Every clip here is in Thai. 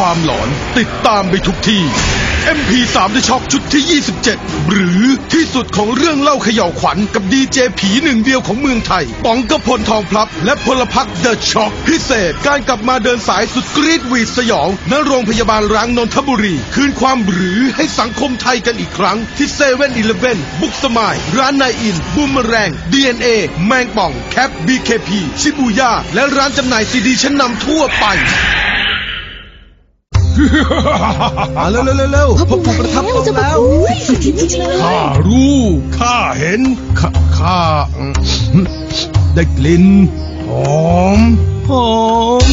ความหลอนติดตามไปทุกที่ MP3 The Shock ชุดที่ 27 หรือที่สุดของเรื่องเล่าเขย่าวขวัญกับดีเจผีหนึ่งเดียวของเมืองไทยป๋องกระพลทองพลับ และพลพัก The Shock พิเศษ การกลับมาเดินสายสุดกรีดหวีดสยองณโรงพยาบาลร้างนนทบุรี คืนความหรือให้สังคมไทยกันอีกครั้ง ที่เซเว่นอีเลฟเว่นบุกสมาย ร้านนายอิน บูมเมแรง DNA แมงป่อง แคป BKP ชิบูย่าและร้านจำหน่ายซีดีชั้นนำทั่วไป มาเร็วเร็วเร็วเร็วพ่อปู่ประทับทรงแล้วสุดจริงๆเลยข้ารู้ข้าเห็นข้าข้าอืมได้กลิ่นหอมหอม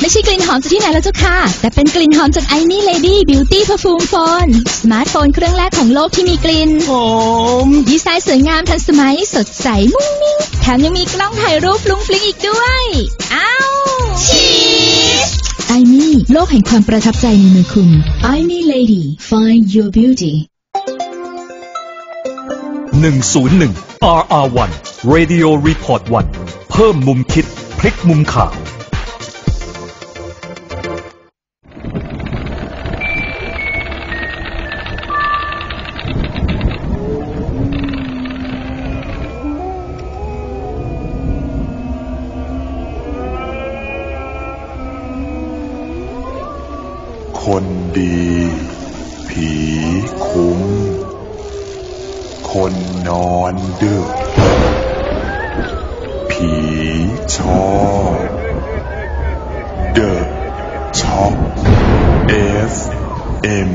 ไม่ใช่กลิ่นหอมจากที่ไหนแล้วเจ้าค่ะ แต่เป็นกลิ่นหอมจากไอนี่เลดี้บิวตี้พ r ฟูมโฟนสมาร์ทโฟนเครื่องแรกของโลกที่มีกลิ่นหอมดีไซน์สวยงามทันสมัยสดใส มุ้งมิ้งแถมยังมีกล้องถ่ายรูปฟลุ้งฟลิงอีกด้วย อ้าวชีส ไอมี่โลกแห่งความประทับใจในมือคุณ I n e Lady Find Your Beauty 101 RR1 Radio Report 1 เพิ่มมุมคิด พลิกมุมข่าว คนนอนดึก ผีชอบเดอะช็อกเอฟเอ็ม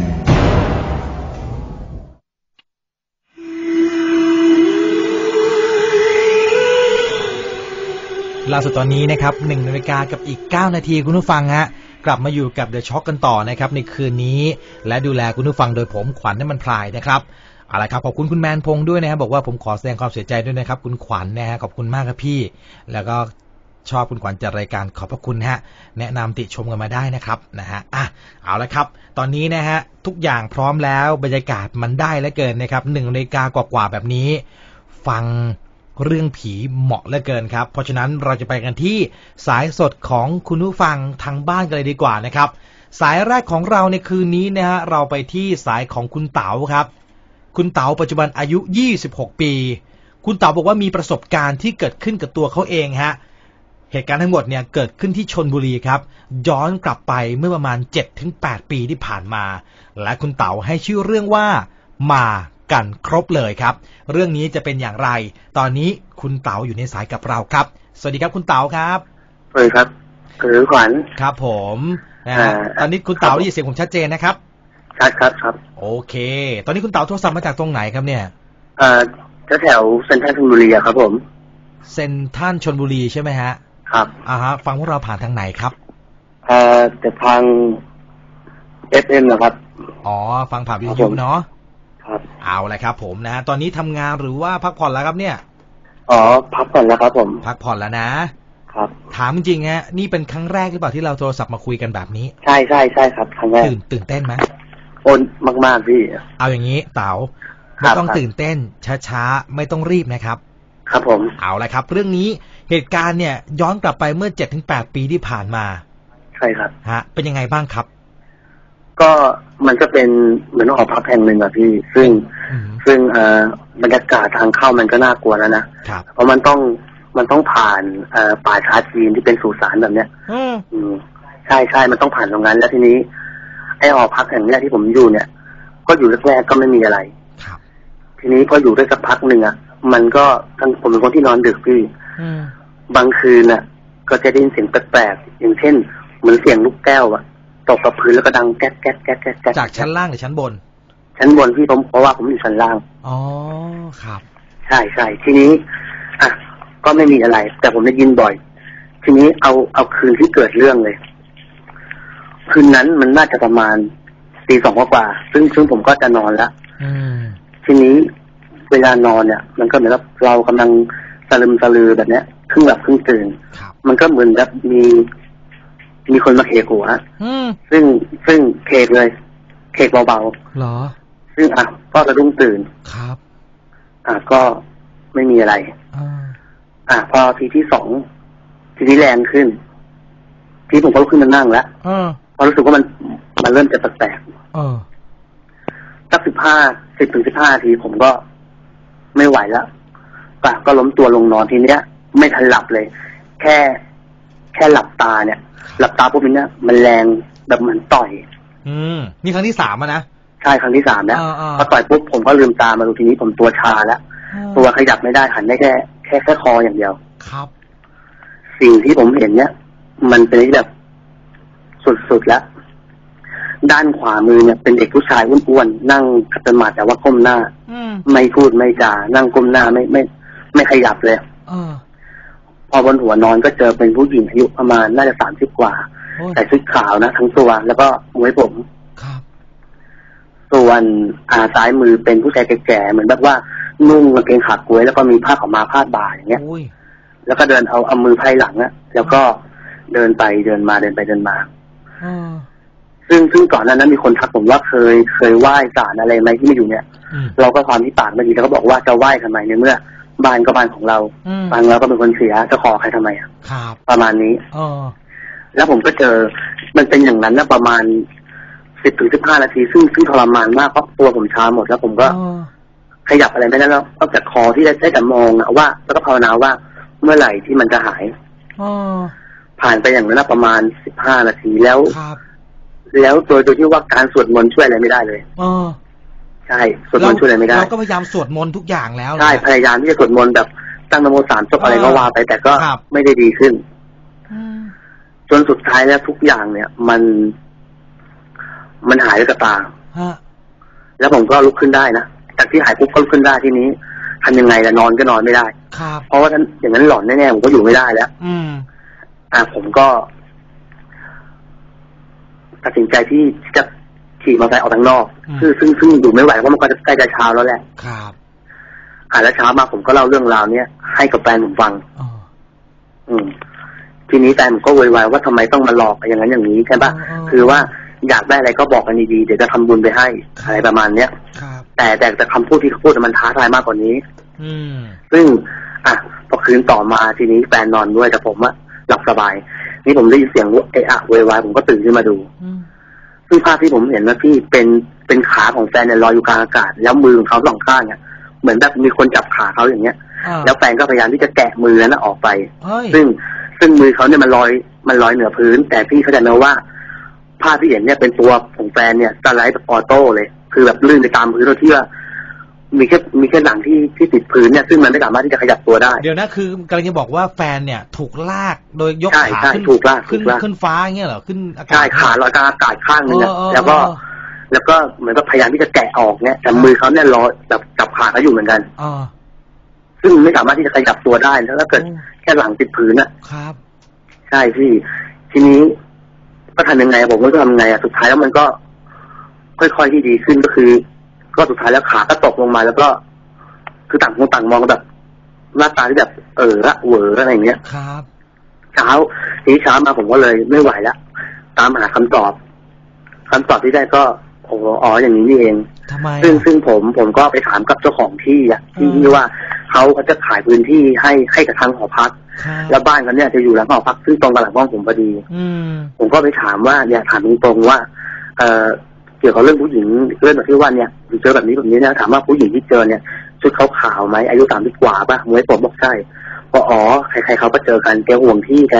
ล่าสุดตอนนี้นะครับหนึ่งนาฬิกากับอีก 9 นาทีคุณผู้ฟังฮะกลับมาอยู่กับเดอะช็อคกันต่อนะครับในคืนนี้ และดูแลคุณผู้ฟังโดยผมขวัญน้ำมันพลายนะครับ เอาละครับขอบคุณคุณแมนพงษ์ด้วยนะครับบอกว่าผมขอแสดงความเสียใจด้วยนะครับ คุณขวัญนะฮะขอบคุณมากครับพี่ แล้วก็ชอบคุณขวัญจัดรายการขอบพระคุณฮะ แนะนำติชมกันมาได้นะครับนะฮะอะเอาละครับ ตอนนี้นะฮะทุกอย่างพร้อมแล้วบรรยากาศมันได้เหลือเกินนะครับหนึ่งนาฬิกากว่าๆแบบนี้ ฟังเรื่องผีเหมาะเหลือเกินครับ เพราะฉะนั้นเราจะไปกันที่สายสดของคุณผู้ฟังทางบ้านกันเลยดีกว่านะครับ สายแรกของเราในคืนนี้นะฮะเราไปที่สายของคุณเต๋าครับ คุณเต๋าปัจจุบันอายุ 26 ปี คุณเต๋าบอกว่ามีประสบการณ์ที่เกิดขึ้นกับตัวเขาเองฮะ เหตุการณ์ทั้งหมดเนี่ยเกิดขึ้นที่ชนบุรีครับ ย้อนกลับไปเมื่อประมาณ 7-8 ปีที่ผ่านมา และคุณเต๋าให้ชื่อเรื่องว่ามากันครบเลยครับ เรื่องนี้จะเป็นอย่างไร ตอนนี้คุณเต๋าอยู่ในสายกับเราครับ สวัสดีครับคุณเต๋าครับสวัสดีครับคือขวัญครับผมนะฮะอ่าตอนนี้คุณเต๋าได้ยินเสียงผมชัดเจนนะครับ ชัดครับครับ โอเค ตอนนี้คุณเต๋าโทรศัพท์มาจากตรงไหนครับเนี่ย เอ่อแถวๆเซ็นทรัลชลบุรีอะครับผม เซนทรันชนบุรีใช่ไหมฮะ ครับอ่าฮะ ฟังพวกเราผ่านทางไหนครับ เอ่อแต่ทางเอฟเอ็มนะครับ อ๋อ ฟังผ่านวิครัทบยุผมเนาะ ครับ เอาละครับ ผมนะ ตอนนี้ทำงานหรือว่าพักผ่อนแล้วครับเนี่ย อ๋อ พักก่อนแล้วครับผม พักผ่อนแล้วนะ ครับ ถามจริงๆฮะ นี่เป็นครั้งแรกหรือเปล่าที่เราโทรศัพท์มาคุยกันแบบนี้ ใช่ใช่ใช่ครับ ครั้งแรก ตื่นตื่นเต้นไหม โอนมากๆพี่ เอาอย่างนี้เต๋าไม่ต้องตื่นเต้นช้าๆ ไม่ต้องรีบนะครับ ครับผมเอาละครับ เรื่องนี้เหตุการณ์เนี่ย ย้อนกลับไปเมื่อ7-8ปีที่ผ่านมา ใช่ครับฮะ เป็นยังไงบ้างครับ ก็มันก็เป็นเหมือนหอพักแห่งหนึ่งอะพี่ ซึ่งซึ่งเอ่อบรรยากาศทางเข้ามันก็น่ากลัวแล้วนะครับเพราะมันต้องมันต้องผ่านเอ่อป่าช้าจีนที่เป็นสุสานแบบเนี้ย อืมใช่ใช่มันต้องผ่านตรงนั้นแล้วทีนี้ หอพักแห่งเนี้ยที่ผมอยู่เนี่ย ก็อยู่แรกๆก็ไม่มีอะไรครับ ทีนี้พออยู่ได้สักพักหนึ่งอะมันก็ทั้งผมเป็นคนที่นอนดึกพี่อืมบางคืนน่ะ ก็จะได้ยินเสียงแปลกๆอย่างเช่น เหมือนเสียงลูกแก้วอะตกกับพื้นแล้วก็ดังแก๊กแก๊กแก๊กแก๊กแก๊กจากชั้นล่างหรือชั้นบน ชั้นบนพี่ผมเพราะว่าผมอยู่ชั้นล่าง อ๋อครับ ใช่ใช่ทีนี้อะก็ไม่มีอะไร แต่ผมได้ยินบ่อย ทีนี้เอาเอาคืนที่เกิดเรื่องเลย คืนนั้นมันน่าจะประมาณตีสองกว่าๆซึ่งซึ่งผมก็จะนอนแล้วอืมทีนี้เวลานอนเนี่ย มันก็เหมือนกับเรากำลังสลึมสลือแบบเนี้ยครึ่งหลับครึ่งตื่นครับมันก็เหมือนแบบมี มีคนมาเคกหัวอืมซึ่งซึ่งเคกเลย เคกเบาเหรอๆซึ่งอะก็สะดุ้งตื่นครับ อะก็ไม่มีอะไรอ่าอะพอทีที่สองทีนี้แรงขึ้น ทีผมก็ลุกขึ้นมานั่งแล้วเออ พอรู้สึกว่ามันมันเริ่มจะแปลกเออๆสักสิบห้าสิบถึงสิบห้าทีผมก็ไม่ไหวแล้วก็ก็ล้มตัวลงนอนทีเนี้ย ไม่ทันหลับเลย แค่ แค่หลับตาเนี่ย หลับตาปุ๊บเนี่ยมันแรงแบบเหมือนต่อย อืมนี่ครั้งที่สามอะนะใช่ครั้งที่สามแล้วอ่าอ่าพอต่อยปุ๊บผมก็ลืมตามาดูทีนี้ผมตัวชาแล้วตัวขยับไม่ได้หันได้แค่แค่แค่คออย่างเดียว ครับ สิ่งที่ผมเห็นเนี่ย มันเป็นอะไรที่แบบ สุดๆแล้ว ด้านขวามือเนี่ยเป็นเด็กผู้ชายอ้วนๆนั่งขัดสมาธิแต่ว่าก้มหน้าอืมไม่พูดไม่จานั่งก้มหน้าไม่ไม่ ไม่ขยับเลยเออพอบนหัวนอนก็เจอเป็นผู้หญิงอายุประมาณน่าจะสามสิบกว่าโอ้ยใส่ชุดขาวนะทั้งตัวแล้วก็มวยผมครับ ส่วนอาซ้ายมือเป็นผู้ชายแก่ๆเหมือนแบบว่านุ่งกางเกงขากล้วยแล้วก็มีผ้าขาวมาพาดบ่าอย่างเงี้ยอุ้ยแล้วก็เดินเอาเอามือไพ่หลังอะแล้วก็เดินไปเดินมาเดินไปเดินมาเออ ซึ่งซึ่งก่อนหน้านั้นมีคนทักผมว่าเคยเคยไหว้ศาลอะไรไหมที่มาอยู่เนี่ยอืมเราก็ความที่ปากไม่ดีแล้วก็บอกว่าจะไหว้ทำไมในเมื่อบ้านก็บ้านของเราอืมบ้านเราก็เป็นคนเสียจะขอใครทำไมอะครับประมาณนี้เออแล้วผมก็เจอมันเป็นอย่างนั้นนะประมาณสิบถึงสิบห้านาที ซึ่งซึ่งทรมานมากเพราะตัวผมชาหมดแล้วผมก็เออขยับอะไรไม่ได้แล้วนอกจากคอที่ได้ได้แต่มองอะว่า แล้วก็ภาวนาว่าเมื่อไหร่ที่มันจะหายเออ ผ่านไปอย่างนั้นนะประมาณสิบห้านาทีแล้วครับแล้วโดยโดยที่ว่าการสวดมนต์ช่วยอะไรไม่ได้เลยเออใช่สวดมนต์ช่วยอะไรไม่ได้เราก็พยายามสวดมนต์ทุกอย่างแล้วใช่นะพยายามที่จะสวดมนต์แบบตั้งนโมสามจบอะไรก็ว่าไปแต่ก็ครับไม่ได้ดีขึ้นอืมจนสุดท้ายแล้วทุกอย่างเนี่ย มัน มันหายไปกับตาฮะแล้วผมก็ลุกขึ้นได้นะจากที่หายปุ๊บก็ลุกขึ้นได้ทีนี้ทำยังไงล่ะนอนก็นอนไม่ได้ครับเพราะว่าท่านอย่างนั้นหลอนแน่ๆผมก็อยู่ไม่ได้แล้ว อืม อะผมก็ ตัดสินใจที่จะขี่มอเตอร์ไซค์ออกทางนอกอืมคือซึ่งซึ่งอยู่ไม่ไหวเพราะมันก็จะใกล้จะเช้าแล้วแหละ ครับอะแล้วเช้ามาผมก็เล่าเรื่องราวเนี้ยให้กับแฟนผมฟังเอออืม ทีนี้แฟนผมก็โวยวายว่าทำไมต้องมาหลอกอย่างนั้นอย่างนี้ใช่ปะอ๋อคือว่าอยากได้อะไรก็บอกกันดีๆเดี๋ยวจะทำบุญไปให้อะไรประมาณเนี้ยครับแต่แต่แต่คำพูดที่เขาพูดมันท้าทายมากกว่านี้ อืมซึ่ง อะพอคืนต่อมาทีนี้แฟนนอนด้วยแต่ผมอะ หลับสบาย นี่ผมได้ยินเสียงเอะอะโวยวายผมก็ตื่นขึ้นมาดูอืมซึ่งภาพที่ผมเห็นนะพี่เป็นเป็นขาของแฟนเนี่ยลอยอยู่กลางอากาศ แล้วมือของเขาสองข้างเนี่ยเหมือนแบบมีคนจับขาเขาอย่างเงี้ยอ่าแล้วแฟนก็พยายามที่จะแกะมือนั้นนะออกไปเฮ้ยซึ่งซึ่งมือเขาเนี่ยมันลอยมันลอยเหนือพื้น แต่พี่เขาใจไหมว่า ภาพที่เห็นเนี่ยเป็นตัวของแฟนเนี่ยสไลด์แบบออโต้เลย คือแบบลื่นไปตามพื้นโดยที่ว่า มีแค่มีแค่หลังที่ที่ติดพื้นเนี่ยซึ่งมันไม่สามารถที่จะขยับตัวได้ เดี๋ยวนะคือกำลังจะบอกว่าแฟนเนี่ยถูกลากโดยยกใช่ขาใช่ขึ้นถูกลากขึ้นถูกลาก ขึ้นฟ้าอย่างเงี้ยเหรอขึ้นอากาศ ใช่ขาลอยกลางอากาศข้างนึงอะเออเออแล้วก็ เออ แล้วก็เหมือนกับพยายามที่จะแกะออกเนี่ยแต่มือเขาเนี่ยลอยจับจับขาเขาอยู่เหมือนกันอ่าซึ่งไม่สามารถที่จะขยับตัวได้แล้วถ้าเกิดอืมแค่หลังติดพื้นอะครับ ใช่พี่ ทีนี้ก็ทำยังไงผมก็ทำยังไงอะสุดท้ายแล้วมันก็ ค่อยๆที่ดีขึ้นก็คือ ก็สุดท้ายแล้วขาก็ตกลงมาแล้วก็ คือต่างคนต่างมองกันแบบ หน้าตาที่แบบ เออระเหวออะไรอย่างเงี้ยครับเช้าทีนี้เช้ามาผมก็เลยไม่ไหวแล้วตามหาคำตอบคำตอบที่ได้ก็โอ้โหอ๋ออย่างนี้นี่เองทำไมซึ่งอะซึ่งผมผมก็ไปถามกับเจ้าของที่อะที่อืมที่ว่าเขาเขาจะขายพื้นที่ให้ให้กับทางหอพักครับแล้วบ้านเขาเนี่ยจะอยู่หลังหอพักซึ่งตรงกับหลังบ้านผมพอดี อืมผมก็ไปถามว่าเนี่ยถามตรงๆว่า เอ่อเกี่ยวกับเรื่องผู้หญิงเรื่องแบบที่ว่าเนี่ยเจอแบบนี้แบบนี้นะถามว่าผู้หญิงที่เจอเนี่ยชุดขาวๆไหมอายุสามสิบกว่าป่ะมวยผมบอกใช่ก็อ๋อใครๆเขาก็เจอกันแกห่วงที่แก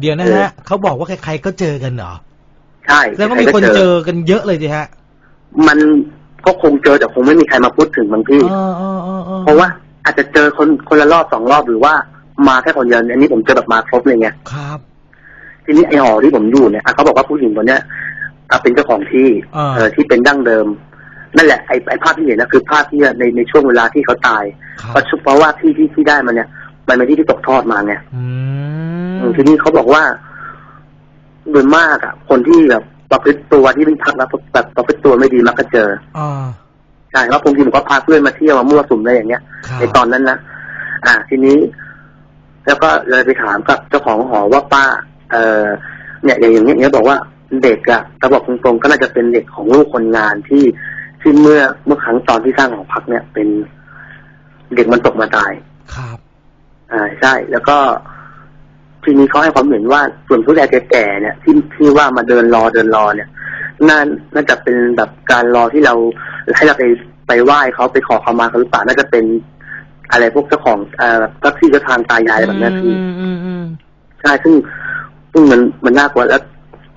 เดี๋ยวนะเออฮะเขาบอกว่าใครๆก็เจอกันเหรอใช่แล้วก็ใรมีๆคนเจอกันเยอะเลยดิฮะ มันก็คงเจอแต่คงไม่มีใครมาพูดถึงบางที่เออเออเออออเพราะว่าอาจจะเจอคนคนละรอบสองรอบหรือว่ามาแค่คนเดียวอันนี้ผมเจอแบบมาครบเลยไงครับ ทีนี้ไอ้หอที่ผมอยู่เนี่ยอะเขาบอกว่าผู้หญิงคนเนี้ย อะเป็นเจ้าของที่อ่าเออที่เป็นดั้งเดิม นั่นแหละไอ้ไอ้ภาพที่เห็นนะคือภาพที่ในในช่วงเวลาที่เขาตายครับเพราะชุเพราะว่าที่ที่ที่ได้มาเนี่ย มันเป็นที่ที่ตกทอดมาไงอืมอืมทีนี้เขาบอกว่าโดยมากอะ คนที่แบบประพฤติตัวที่เป็นพักแล้วแบบประพฤติตัวไม่ดีมักจะเจออ่าใช่แล้วบางทีผมก็พาเพื่อนมาเที่ยวมามั่วสุมอะไรอย่างเงี้ยครับในตอนนั้นนะอ่า ทีนี้ แล้วก็เลยไปถามกับเจ้าของหอว่าป้า เออเนี่ยอย่างอย่างเงี้ยเนี่ยบอกว่า เด็กอะถ้าบอกตรงๆก็น่าจะเป็นเด็กของลูกคนงานที่ที่เมื่อเมื่อครั้งตอนที่สร้างหอพักเนี่ย เป็นเด็กมันตกมาตาย ครับ อ่าใช่ แล้วก็ทีนี้เขาให้ความเห็นว่าส่วนผู้ใหญ่แก่ๆเนี่ย ที่ที่ว่ามาเดินรอเดินรอเนี่ยน่าน่าจะเป็นแบบการรอที่เราให้เราไปไปไหว้เขาไปขอเขามาเขาหรือเปล่าน่าจะเป็นอะไรพวกเจ้าของเอ่อพระที่เจ้าทางตายายอะไรแบบเนี้ยพี่อืมอืมอืมใช่ซึ่งซึ่งมันมันน่ากลัวแล้ว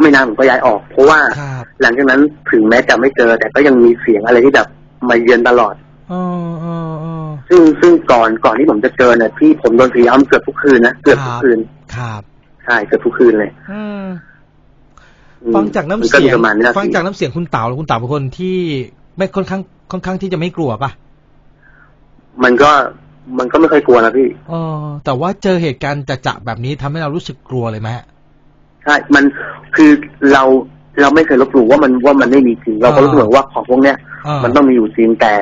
ไม่นานผมก็ย้ายออก เพราะว่าครับหลังจากนั้นถึงแม้จะไม่เจอ แต่ก็ยังมีเสียงอะไรที่แบบมาเยือนตลอดเออเออเออซึ่งซึ่งก่อนก่อนที่ผมจะเจอเนี่ยที่ผมโดนผีย้ำเกือบทุกคืนนะเกือบทุกคืนครับใช่เกือบทุกคืนเลยอืมอืมฟังจากน้ำมัก็เสียงประมาณนี้แหละฟังจากน้ำเสียงคุณเต๋าแล้วคุณเต๋าเป็นคนที่ไม่ค่อนข้างค่อนข้างที่จะไม่กลัวป่ะมันก็มันก็ไม่ค่อยกลัวนะพี่เออแต่ว่าเจอเหตุการณ์จะจะๆแบบนี้ทำให้เรารู้สึกกลัวเลยไหมฮะใช่ มัน คือเราเราไม่เคยลบหลู่ว่ามันว่ามันไม่มีจริง เราก็อ่ารู้สึกว่าของพวกเนี้ยเออมันต้องมีอยู่จริงแต่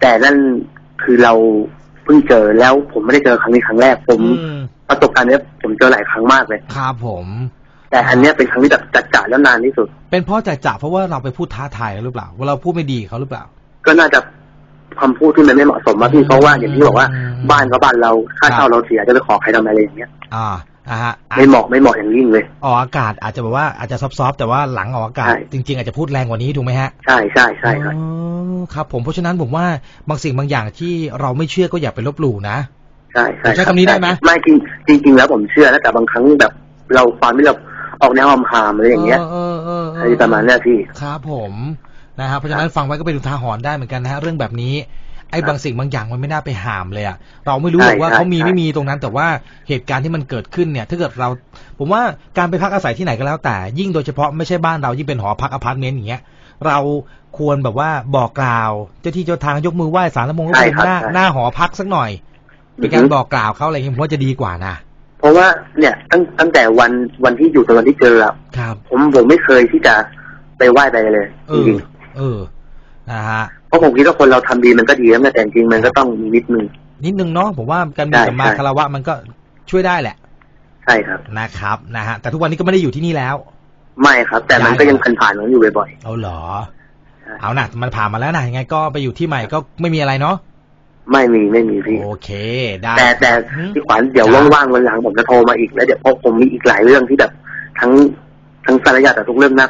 แต่นั่นคือเราเพิ่งเจอแล้วผมไม่ได้เจอครั้งนี้ครั้งแรกผมอืมประสบการณ์เนี้ยผมเจอหลายครั้งมากเลยครับผม แต่อันเนี้ยเป็นครั้งที่แบบจัดจ่าแล้วนานที่สุด เป็นเพราะจะจะๆเพราะว่าเราไปพูดท้าทายเขาหรือเปล่าว่าเราพูดไม่ดีเขาหรือเปล่า ก็น่าจะคำพูดที่มันไม่เหมาะสมมาพี่เพราะว่าอย่างที่บอกว่าอืมบ้านก็บ้านเราค่าครับเช่าเราเสียจะไปขอใครทำอะไรอย่างเงี้ย อ่า อ่าฮะอะไม่เหมาะไม่เหมาะอย่างยิ่งเลยออกอากาศอาจจะแบบว่าอาจจะซอฟต์ๆแต่ว่าหลังออกอากาศใช่จริง ๆ อาจจะพูดแรงกว่านี้ถูกไหมฮะใช่ใช่ใช่ครับอ๋อครับผมเพราะฉะนั้นผมว่าบางสิ่งบางอย่างที่เราไม่เชื่อก็อย่าไปลบหลู่นะใช่ใช่ใช้คำนี้ได้ไหมไม่จริงจริงๆแล้วผมเชื่อนะแต่บางครั้งแบบเราฟังที่เราออกแนวหำหามอะไรอย่างเงี้ยเออเออเอออะไรประมาณเนี้ยพี่ครับผมนะฮะเพราะฉะนั้นฟังไว้ก็เป็นอุทาหรณ์ได้เหมือนกันนะฮะเรื่องแบบนี้ ไอ้บางสิ่งบางอย่างมันไม่น่าไปห้ามเลยอะเราไม่รู้หรอกว่าใช่เขามีใช่ไม่มีตรงนั้น แต่ว่าเหตุการณ์ที่มันเกิดขึ้นเนี่ย ถ้าเกิดเรา ผมว่าการไปพักอาศัยที่ไหนก็แล้วแต่ ยิ่งโดยเฉพาะไม่ใช่บ้านเรายิ่งเป็นหอพักอพาร์ตเมนต์อย่างเงี้ยเราควรแบบว่าบอกกล่าว เจ้าที่เจ้าทางยกมือไหว้สารละมงใช่เป็นครับหน้าใช่หน้าหอพักสักหน่อย เป็นการบอกกล่าวเขาอะไรอย่างเงี้ยผมว่าจะดีกว่านะเพราะว่าเนี่ยตั้งตั้งแต่วันวันที่อยู่ตอนวันที่เจออะครับ ผมผมไม่เคยที่จะไปไหว้ไปเลยเอจอริงเออนะฮะๆ เพราะผมคิดว่าคนเราทำดีมันก็ดีแล้วแต่จริงๆมันก็ต้องมีนิดนึงนิดนึงเนาะผมว่าการมีใช่สัมมาใช่คารวะมันก็ช่วยได้แหละ ใช่ครับนะครับนะฮะแต่ทุกวันนี้ก็ไม่ได้อยู่ที่นี่แล้ว ไม่ครับ แต่มันย้ายก็ยังแล้วผ่านๆมันอยู่บ่อยเอาเหรอใช่เอานะมันผ่านมาแล้วนะยังไงก็ไปอยู่ที่ใหม่ก็ไม่มีอะไรเนาะๆไม่มีไม่มีพี่โอเคได้แต่แต่อืมพี่ขวัญเดี๋ยวจ้ะว่างๆวันหลังผมจะโทรมาอีกแล้วเดี๋ยวเพราะผมมีอีกหลายเรื่องที่แบบ ทั้งทั้งสารยาแต่ทุกเรื่องน่า